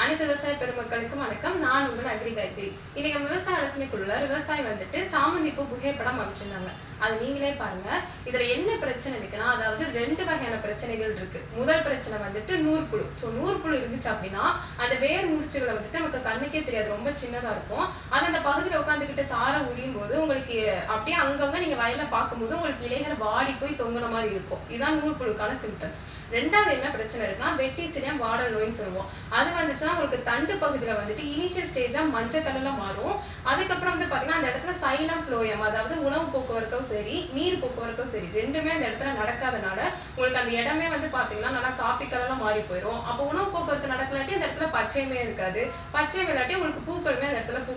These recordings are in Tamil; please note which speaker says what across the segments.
Speaker 1: அனைத்து விவசாய பெருமக்களுக்கும் வணக்கம். நான் உங்கள் அக்ரிகாயத்ரி இன்னைக்கு விவசாய ஆலோசனைக்குள்ள விவசாயி வந்துட்டு சாமந்தி பூ புகைப்படம் அமைச்சிருந்தாங்க. அது நீங்களே பாருங்க. இதுல என்ன பிரச்சனை இருக்குன்னா அதாவது ரெண்டு வகையான பிரச்சனைகள் இருக்கு. முதல் பிரச்சனை வந்துட்டு நூற்புழு. ஸோ நூற்புழு இருந்துச்சு அப்படின்னா அந்த வேர் முடிச்சுகளை வந்துட்டு நமக்கு கண்ணுக்கே தெரியாது. ரொம்ப சின்னதா இருக்கும். அது அந்த பகுதியில் உட்காந்துக்கிட்டு சாரம் உரியும் போது உங்களுக்கு அப்படியே அங்கங்க நீங்க வயலில் பார்க்கும்போது உங்களுக்கு இலைகள் வாடி போய் தொங்குன மாதிரி இருக்கும். இதுதான் நூற்புழுக்கான சிம்டம்ஸ் ரெண்டாவது என்ன பிரச்சனை இருக்குன்னா வெட்டிசிலியம் வாடல் நோய்னு சொல்லுவோம். அது வந்துச்சுன்னா உங்களுக்கு தண்டு பகுதியில் வந்துட்டு இனிஷியல் ஸ்டேஜாக மஞ்சள் கலரில் மாறும். அதுக்கப்புறம் வந்து பார்த்தீங்கன்னா அந்த இடத்துல சைலம் ஃப்ளோயம் அதாவது உணவு போக்குவரத்தும் சரி நீர் போக்குவரத்தும் சரி ரெண்டுமே அந்த இடத்துல நடக்காதனால உங்களுக்கு அந்த இடமே வந்து பார்த்தீங்கன்னா நல்லா காப்பி கலரில் மாறி போயிடும் அப்போ உணவு போக்குவரத்து நடக்கலாட்டி அந்த இடத்துல பச்சையுமே இருக்காது. பச்சை விளையாட்டி உங்களுக்கு பூக்களுமே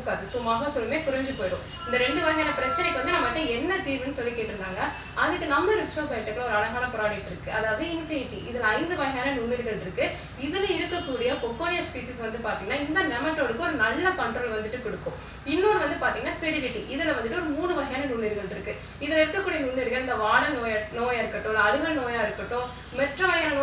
Speaker 1: இருக்காது. ஸோ மகசூலுமே குறைஞ்சு போயிடும். இந்த ரெண்டு வகையான பிரச்சனைக்கு வந்து நம்மகிட்ட என்ன தீர்வுன்னு சொல்லி கேட்டிருந்தாங்க. அதுக்கு நம்ம ரிக்ஷோ பைட்டுக்குள்ள ஒரு அழகான ப்ராடக்ட் இருக்கு. அதாவது இன்ஃபினிட்டி இதுல ஐந்து வகையான நுண்ணுயிர்கள் இருக்கு. இதுல இருக்கக்கூடிய பொக்கோனியா ஸ்பீசிஸ் வந்து பாத்தீங்கன்னா இந்த நெமட்டோடுக்கு ஒரு நல்ல கண்ட்ரோல் வந்துட்டு கொடுக்கும். இன்னொன்று வந்து பாத்தீங்கன்னா ஃபெடிலிட்டி இதுல வந்துட்டு ஒரு மூணு வகையான நுண்ணுயிர்கள் இருக்கு. இதுல இருக்கக்கூடிய நுண்ணுயிர்கள் இந்த வாட நோய் நோயா இருக்கட்டும் இல்லை அழுகல் நோயா இருக்கட்டும் மற்ற வகையான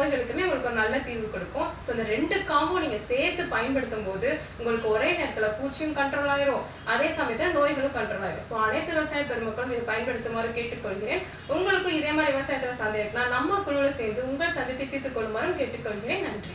Speaker 1: உங்களுக்கு ஒரு நல்ல தீர்வு கொடுக்கும். ஸோ இந்த ரெண்டு காம்போ நீங்க சேர்த்து பயன்படுத்தும் போது உங்களுக்கு ஒரே நேரத்தில் பூச்சியும் கண்ட்ரோல் ஆயிரும். அதே சமயத்தில் நோய்களும் கண்ட்ரோல் ஆயிரும். ஸோ அனைத்து விவசாய பெருமக்களும் இதை பயன்படுத்துமாறு கேட்டுக்கொள்கிறேன். உங்களுக்கும் இதே மாதிரி விவசாயத்துல சந்தேகம்னா நம்ம குழுவில் சேர்ந்து உங்கள் சந்தேகத்தை தீர்த்துக் கொள்ளுமாறும் கேட்டுக்கொள்கிறேன். நன்றி.